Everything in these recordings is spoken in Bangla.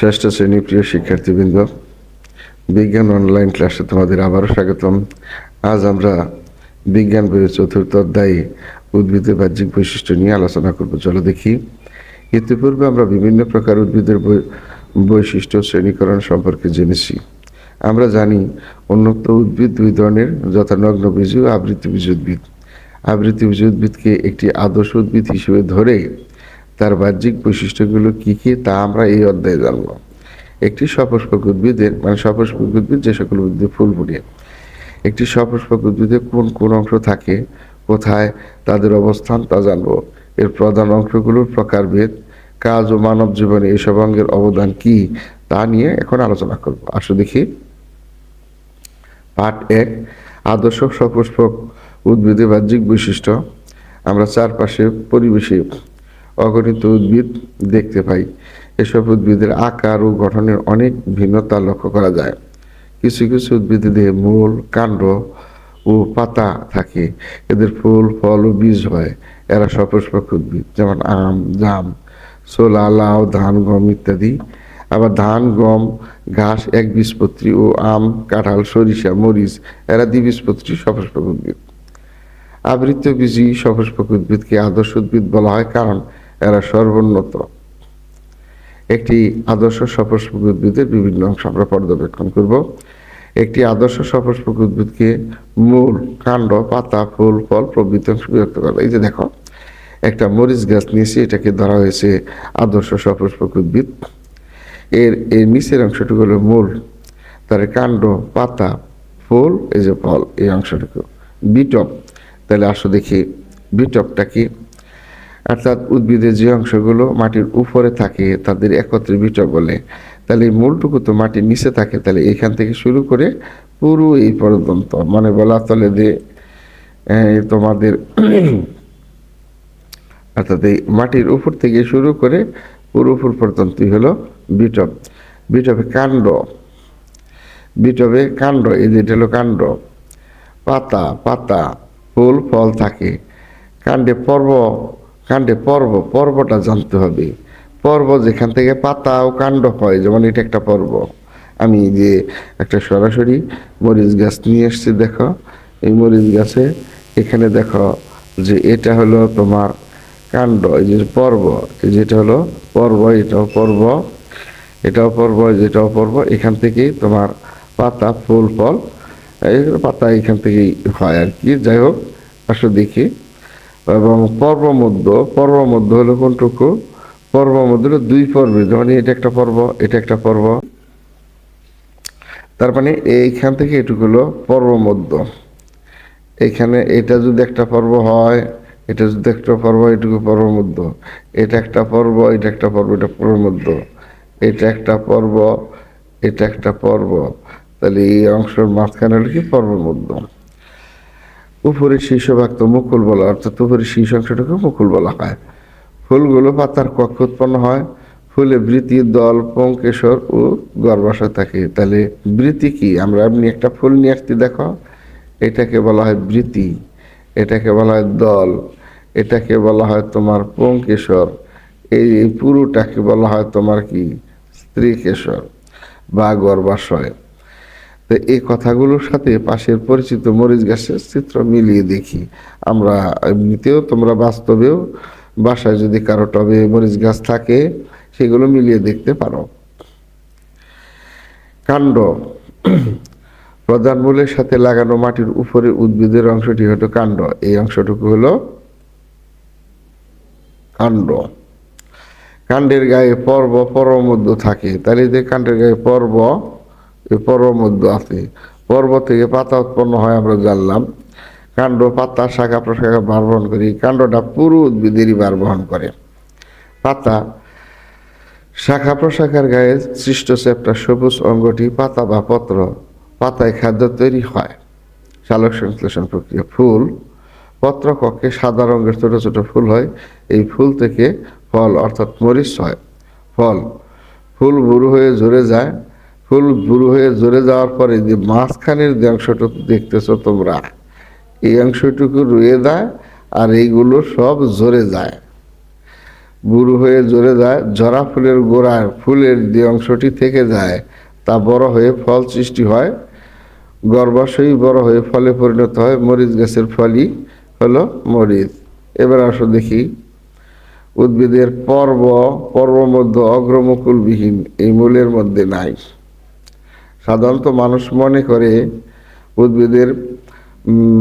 ষষ্ঠ শ্রেণি প্রিয় শিক্ষার্থীবৃন্দ, বিজ্ঞান অনলাইন ক্লাসে তোমাদের আবারও স্বাগতম। আজ আমরা বিজ্ঞান বইয়ের চতুর্থ অধ্যায়ে উদ্ভিদের বাহ্যিক বৈশিষ্ট্য নিয়ে আলোচনা করব। চলো দেখি। ইতিপূর্বে আমরা বিভিন্ন প্রকার উদ্ভিদের বৈশিষ্ট্য শ্রেণীকরণ সম্পর্কে জেনেছি। আমরা জানি উন্নত উদ্ভিদ দুই ধরনের, যথা নগ্নবীজ ও আবৃতবীজ উদ্ভিদ। আবৃতবীজ উদ্ভিদকে একটি আদর্শ উদ্ভিদ হিসেবে ধরে তার বাহ্যিক বৈশিষ্ট্যগুলো কী কী, তা আমরা এই অধ্যায়ে জানব। একটি সপুষ্পক উদ্ভিদের মানে সপুষ্পক উদ্ভিদ যে সকল উদ্ভিদে ফুল ফুটে, একটি সপুষ্পক উদ্ভিদে কোন কোন অংশ থাকে, কোথায়, তাদের অবস্থান তা জানব। এর প্রধান অংশগুলোর প্রকারভেদ, কাজ ও মানব জীবনে এসব অঙ্গের অবদান কি, তা নিয়ে এখন আলোচনা করব। আসো দেখি। পাঠ এক, আদর্শ সপুষ্পক উদ্ভিদের বাহ্যিক বৈশিষ্ট্য। আমরা চারপাশে পরিবেশে অগণিত উদ্ভিদ দেখতে পাই। এসব উদ্ভিদের আকার ও গঠনের অনেক ভিন্নতা লক্ষ্য করা যায়। কিছু কিছু উদ্ভিদের দেহে মূল, কাণ্ড ও পাতা থাকে। এদের ফুল, ফল ও বীজ হয়। এরা সপুষ্পক উদ্ভিদ, যেমন আম, জাম, ছোলা, লাউ, ধান, গম ইত্যাদি। আবার ধান, গম, ঘাস, এক বীজপত্রী ও আম, কাঁঠাল, সরিষা, মরিচ, এরা দ্বিবীজপত্রী সপুষ্পক উদ্ভিদ। আবৃত বীজী সপুষ্পক উদ্ভিদকে আদর্শ উদ্ভিদ বলা হয় কারণ এরা সর্বোন্নত। একটি আদর্শ সপুষ্পক উদ্ভিদের বিভিন্ন অংশ আমরা পর্যবেক্ষণ করব। একটি আদর্শ সপুষ্পক উদ্ভিদকে মূল কাণ্ড, পাতা, ফুল, ফল, প্রভৃতি অংশ বিভক্ত করা এই যে দেখো, একটা মরিচ গাছ নিয়েছি, এটাকে ধরা হয়েছে আদর্শ সপুষ্পক উদ্ভিদ এর এর নিচের অংশটুকু হলো মূল। তার কাণ্ড, পাতা, ফুল, এই যে ফল, এই অংশটুকু। বিটপ, তাহলে আসো দেখি, বিটপটা কি? অর্থাৎ উদ্ভিদের যে অংশগুলো মাটির উপরে থাকে, তাদের একত্রে বিটপ বলে। তাহলে এই মূলটুকু তো মাটির নিচে থাকে, তাহলে এখান থেকে শুরু করে পুরো এই পর্যন্ত। মানে বলা তলে যে তোমাদের অর্থাৎ এই মাটির উপর থেকে শুরু করে পুরো উপর পর্যন্তই হলো বিটপ বিটপে কাণ্ড। বিটবে কাণ্ড, এই যেটা হলো কাণ্ড। পাতা পাতা, ফুল, ফল থাকে। কাণ্ডে পর্ব কাণ্ডে পর্ব, পর্বটা জানতে হবে। পর্ব যেখান থেকে পাতা ও কাণ্ড হয়, যেমন এটা একটা পর্ব। আমি যে একটা সরাসরি মরিচ গাছ নিয়ে এসেছি, দেখো। এই মরিচ গাছে এখানে দেখো যে এটা হলো তোমার কাণ্ড, এই যে পর্ব, এই যেটা হলো পর্ব, এটাও পর্ব এটাও পর্ব যেটাও পর্ব। এখান থেকেই তোমার পাতা, ফুল, ফল এইগুলো পাতা এখান থেকেই হয় আর কি। যাই হোক আসলে দেখি। এবং পর্ব মধ্য পর্ব মধ্য হলো কোনটুকু? পর্ব মধ্য হলো দুই পর্বে যেমন এটা একটা পর্ব, এটা একটা পর্ব। তার মানে এইখান থেকে এটুকু হলো পর্ব মধ্য এখানে এটা যদি একটা পর্ব হয়, এটা যদি একটা পর্ব এটুকু পর্ব মধ্য এটা একটা পর্ব, এটা একটা পর্ব, এটা পর্ব মধ্য এটা একটা পর্ব, এটা একটা পর্ব। তাহলে এই অংশের মাঝখানে হলো কি পর্ব মধ্য উপরে শীর্ষভাগ তো মুকুল বলা, অর্থাৎ উপরে শীর্ষ অংশটাকে মুকুল বলা হয়। ফুলগুলো পাতার কক্ষ উৎপন্ন হয়। ফুলে বৃতি, দল, পঙ্কেশ্বর ও গর্ভাশয় থাকে। তাহলে বৃতি কি? আমরা আপনি একটা ফুল নিয়ে আসতে দেখো। এটাকে বলা হয় বৃতি, এটাকে বলা হয় দল, এটাকে বলা হয় তোমার পঙ্কেশ্বর, এই পুরোটাকে বলা হয় তোমার কি? স্ত্রীকেশ্বর বা গর্ভাশয়। তো এই কথাগুলোর সাথে পাশের পরিচিত মরিচ গাছের চিত্র মিলিয়ে দেখি। আমরা এমনিতেও তোমরা বাস্তবেও বাসায় যদি কারও টবে মরিচ গাছ থাকে, সেগুলো মিলিয়ে দেখতে পারো। কাণ্ড। প্রধান মূলের সাথে লাগানো মাটির উপরে উদ্ভিদের অংশটি হলো কাণ্ড। এই অংশটুকু হলো কাণ্ড। কাণ্ডের গায়ে পর্ব পর্ব মধ্য থাকে। তাহলে যে কাণ্ডের গায়ে পর্ব পর্ব আছে। পর্ব থেকে পাতা উৎপন্ন হয় আমরা জানলাম। কাণ্ড, পাতা, শাখা প্রশাখা ভার বহন করি। কাণ্ডটা পুরো উদ্ভিদেরই ভার বহন করে। পাতা, শাখা প্রশাখার গায়ে সৃষ্ট চ্যাপ্টা সবুজ অঙ্গটি পাতা বা পত্র, পাতায় খাদ্য তৈরি হয়। সালোক সংশ্লেষণ প্রক্রিয়া, ফুল। পত্র কক্ষে সাদা রঙের ছোট ছোট ফুল হয়। এই ফুল থেকে ফল, অর্থাৎ মরিচ হয়। ফল, ফুল বুড়ো হয়ে ঝরে যায়। ফুল বুড়ো হয়ে ঝরে যাওয়ার পরে যে মাঝখানের যে অংশটুকু দেখতেছো তোমরা, এই অংশটুকু রয়ে যায় আর এইগুলো সব ঝরে যায়। বুড়ো হয়ে জ্বরে যায়, জরা ফুলের গোড়ায় ফুলের যে অংশটি থেকে যায়, তা বড় হয়ে ফল সৃষ্টি হয়। গর্ভাশয়ী বড় হয়ে ফলে পরিণত হয়, মরিচ গাছের ফলই হলো মরিচ। এবার আসো দেখি, উদ্ভিদের পর্ব পর্ব মধ্য অগ্রমুকুলবিহীন এই মূলের মধ্যে নাই। সাধারণত মানুষ মনে করে উদ্ভিদের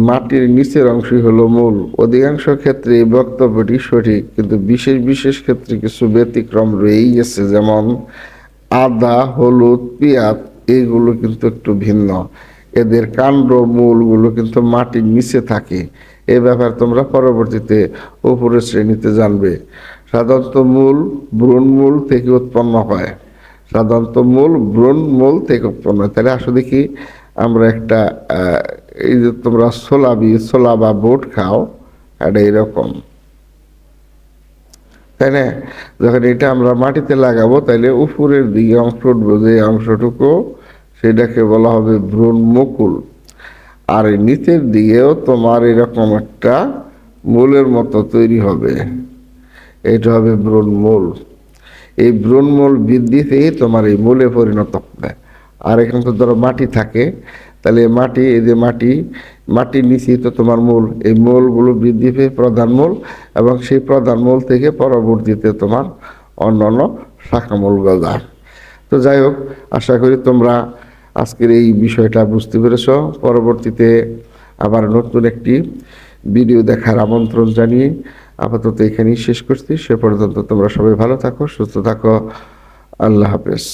মাটির নিচের অংশই হলো মূল। অধিকাংশ ক্ষেত্রে এই বক্তব্যটি সঠিক, কিন্তু বিশেষ বিশেষ ক্ষেত্রে কিছু ব্যতিক্রম রয়েই গেছে যেমন আদা, হলুদ, পেঁয়াজ এইগুলো কিন্তু একটু ভিন্ন। এদের কাণ্ড মূলগুলো কিন্তু মাটির নিচে থাকে। এ ব্যাপার তোমরা পরবর্তীতে উপরের শ্রেণীতে জানবে। সাধারণত মূল, ভ্রূণমূল থেকে উৎপন্ন হয়। সাধারণত মূল ভ্রূণ মূল থেকে উৎপন্ন হয়। তাহলে আসলে কি আমরা একটা এই যে তোমরা ছোলা বীজ ছোলা বা বুট খাও, এটা এরকম। তাই না? যখন এটা আমরা মাটিতে লাগাবো, তাহলে উপরের দিকে অংশ উঠবে যে অংশটুকু, সেটাকে বলা হবে ভ্রূণ মুকুল। আর নিচের দিকেও তোমার এরকম একটা মূলের মতো তৈরি হবে। এটা হবে ভ্রূণমূল এই ব্রণমূল বৃদ্ধিতেই তোমার এই মূলে পরিণত হবে। আর এখানে তো ধরো মাটি থাকে, তাহলে মাটি, এই যে মাটি, মাটির নিচেই তো তোমার মূল, এই মূলগুলো বৃদ্ধি পেয়ে প্রধান মূল এবং সেই প্রধান মূল থেকে পরবর্তীতে তোমার অন্যান্য শাখামূল গজায় তো যাই হোক, আশা করি তোমরা আজকের এই বিষয়টা বুঝতে পেরেছ। পরবর্তীতে আবার নতুন একটি ভিডিও দেখার আমন্ত্রণ জানিয়ে আপাতত এখানেই শেষ করছি। সে পর্যন্ত তোমরা সবাই ভালো থাকো সুস্থ থাকো। আল্লাহ হাফেজ।